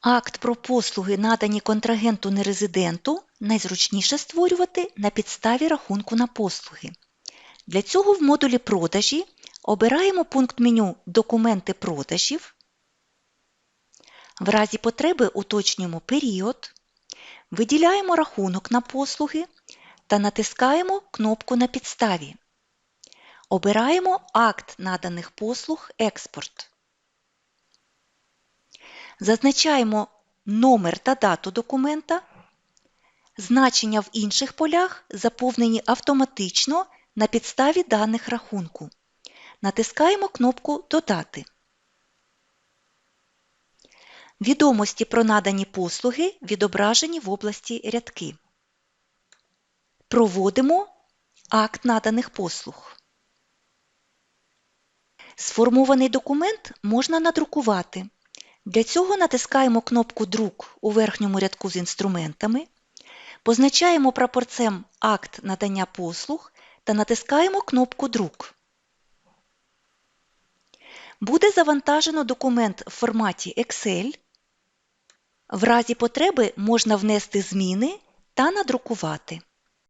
Акт про послуги, надані контрагенту нерезиденту, найзручніше створювати на підставі рахунку на послуги. Для цього в модулі продажі обираємо пункт меню Документи продажів. В разі потреби уточнюємо період, виділяємо рахунок на послуги та натискаємо кнопку на підставі. Обираємо Акт наданих послуг Експорт. Зазначаємо номер та дату документа. Значення в інших полях заповнені автоматично на підставі даних рахунку. Натискаємо кнопку Додати. Відомості про надані послуги відображені в області рядки. Проводимо акт наданих послуг. Сформований документ можна надрукувати. Для цього натискаємо кнопку Друк у верхньому рядку з інструментами, позначаємо прапорцем Акт надання послуг та натискаємо кнопку Друк. Буде завантажено документ в форматі Excel. В разі потреби можна внести зміни та надрукувати.